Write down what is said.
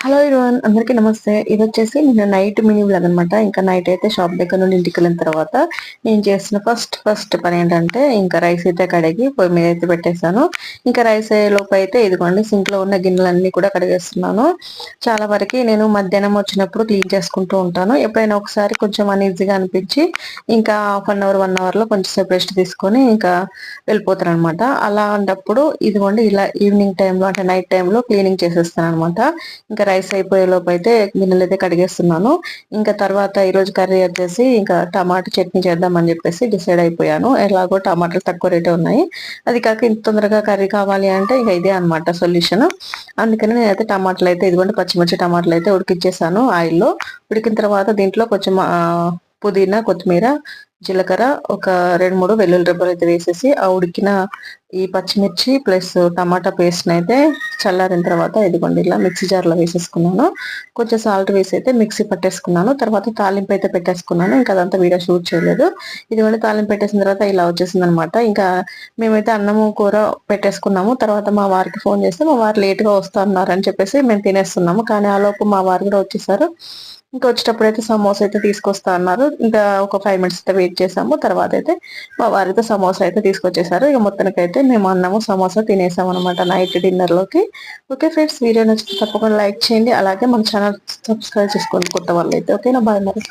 Hello ఇరువన్ అందరికీ నమస్తే. ఇది వచ్చేసి నేను నైట్ మినీ బ్లాగ్ అనమాట ఇంకా నైట్ అయితే షాప్ దగ్గర నుండి ఇంటికి వెళ్ళిన తర్వాత నేను చేసిన ఫస్ట్ ఫస్ట్ పని ఏంటంటే ఇంకా రైస్ అయితే కడిగి పొయ్యి మీద అయితే పెట్టేశాను. ఇంకా రైస్ లోపు అయితే ఇదిగోండి సింక్లో ఉన్న గిన్నెలన్నీ కూడా కడిగేస్తున్నాను. చాలా వరకు నేను మధ్యాహ్నం వచ్చినప్పుడు క్లీన్ చేసుకుంటూ ఉంటాను. ఎప్పుడైనా ఒకసారి కొంచెం అన్ఈజీగా అనిపించి ఇంకా హాఫ్ అన్ అవర్ వన్ అవర్లో కొంచెం సేపు రెస్ట్ తీసుకొని ఇంకా వెళ్ళిపోతాను అనమాట అలాంటప్పుడు ఇదిగోండి ఇలా ఈవినింగ్ టైంలో అంటే నైట్ టైంలో క్లీనింగ్ చేసేస్తాను అనమాట ఇంకా రైస్ అయిపోయే లోపు అయితే గిన్నెలు అయితే కడిగేస్తున్నాను. ఇంకా తర్వాత ఈరోజు కర్రీ వచ్చేసి ఇంకా టమాటా చట్నీ చేద్దామని చెప్పేసి డిసైడ్ అయిపోయాను. ఎలాగో టమాటాలు తక్కువ రేటే ఉన్నాయి. అది కాక ఇంత తొందరగా కర్రీ కావాలి అంటే ఇంకా ఇదే అనమాట సొల్యూషన్. అందుకని నేనైతే టమాటాలు అయితే ఇదిగోండి పచ్చిమిర్చి టమాటాలు అయితే ఉడికిచ్చేసాను ఆయిల్లో. ఉడికిన తర్వాత దీంట్లో కొంచెం పుదీనా కొత్తిమీర జీలకర్ర ఒక రెండు మూడు వెల్లుల్లి రెబ్బలు అయితే వేసేసి ఆ ఉడికిన ఈ పచ్చిమిర్చి ప్లస్ టమాటా పేస్ట్ అయితే చల్లారిన తర్వాత ఇదిగోండి ఇలా మిక్సీ జార్లో వేసేసుకున్నాను. కొంచెం సాల్ట్ వేసి అయితే మిక్సీ పట్టేసుకున్నాను. తర్వాత తాలింపు అయితే పెట్టేసుకున్నాను. ఇంకా అదంతా వీడియో షూట్ చేయలేదు. ఇదిగోండి తాలింపు పెట్టేసిన తర్వాత ఇలా వచ్చేసింది అనమాట ఇంకా మేమైతే అన్నము కూర పెట్టేసుకున్నాము. తర్వాత మా వారికి ఫోన్ చేస్తే మా వారు లేట్గా వస్తున్నారని చెప్పేసి మేము తినేస్తున్నాము. కానీ ఆ లోపు మా వారు కూడా వచ్చేసారు. ఇంకా వచ్చేటప్పుడు అయితే సమోసా అయితే తీసుకొస్తా అన్నారు. ఇంకా ఒక ఫైవ్ మినిట్స్ అయితే వెయిట్ చేసాము. తర్వాత అయితే మా వారితో సమోసా అయితే తీసుకొచ్చేసారు. ఇక మొత్తానికి అయితే మేము అన్నాము సమోసా తినేసాం అనమాట నైట్ డిన్నర్లోకి ఓకే ఫ్రెండ్స్ వీడియో నచ్చితే తప్పకుండా లైక్ చేయండి. అలాగే మన ఛానల్ సబ్స్క్రైబ్ చేసుకోండి కొత్త వాళ్ళు అయితే ఓకేనా? బాయ్ మరి.